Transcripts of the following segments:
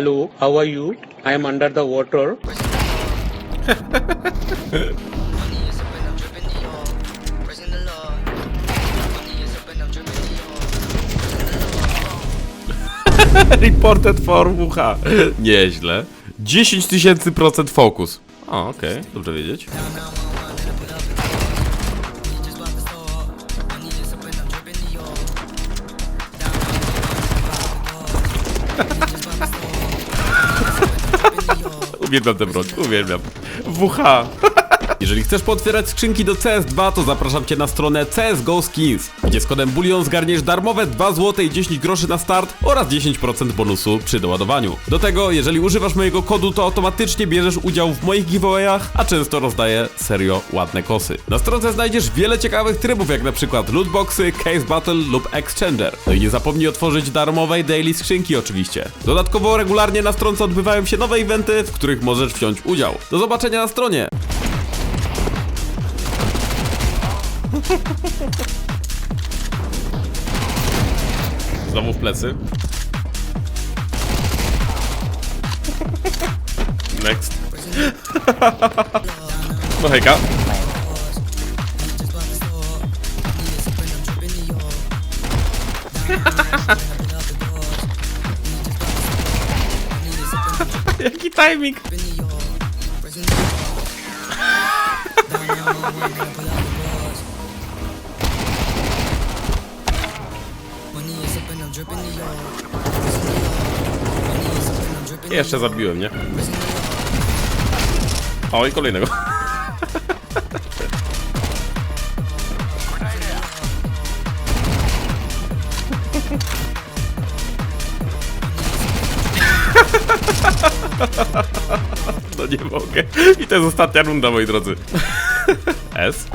Hello, how are you? I am under the water. Reported for WH. Nieźle. 10 tysięcy procent fokus. O, okej, dobrze wiedzieć. Uwielbiam tę broń, uwielbiam. WH. Jeżeli chcesz pootwierać skrzynki do CS2, to zapraszam Cię na stronę CSGO Skins, gdzie z kodem BULLION zgarniesz darmowe 2 zł i 10 groszy na start oraz 10% bonusu przy doładowaniu. Do tego, jeżeli używasz mojego kodu, to automatycznie bierzesz udział w moich giveawayach, a często rozdaję serio ładne kosy. Na stronce znajdziesz wiele ciekawych trybów, jak na przykład lootboxy, case battle lub exchanger. No i nie zapomnij otworzyć darmowej daily skrzynki oczywiście. Dodatkowo regularnie na stronce odbywają się nowe eventy, w których możesz wziąć udział. Do zobaczenia na stronie! Znowu w plecy. Next. No hejka. Jaki timing? Jeszcze zabiłem, nie? O, i kolejnego. No nie mogę. I to jest ostatnia runda, moi drodzy. S.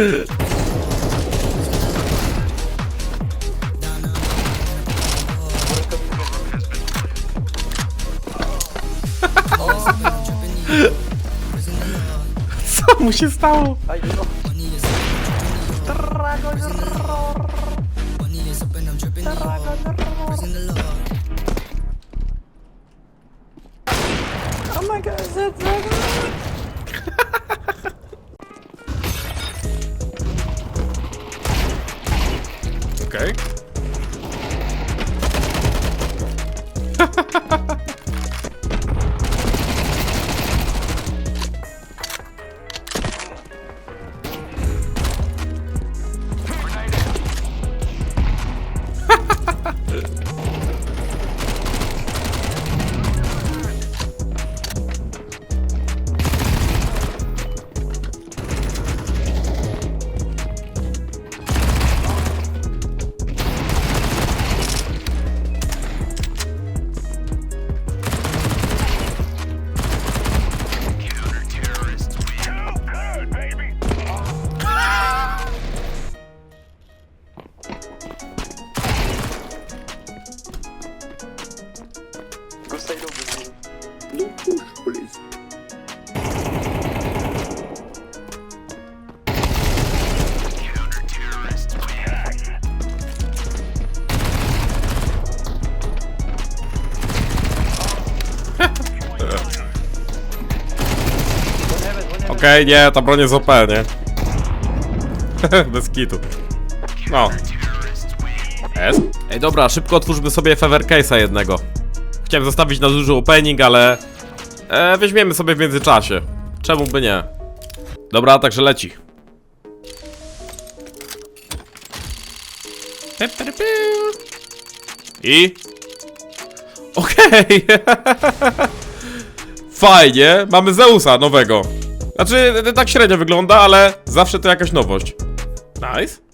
Co mu się stało? Okej. Ha ha ha! Okej, nie, ta broń jest OP, nie? Bez kitu. No. S? Ej, dobra, szybko otwórzmy sobie Fever Case'a jednego. Chciałem zostawić na duży opening, ale... E, weźmiemy sobie w międzyczasie. Czemu by nie? Dobra, także leci. I? Okej. Fajnie, mamy Zeusa nowego. Znaczy, tak średnio wygląda, ale zawsze to jakaś nowość. Nice.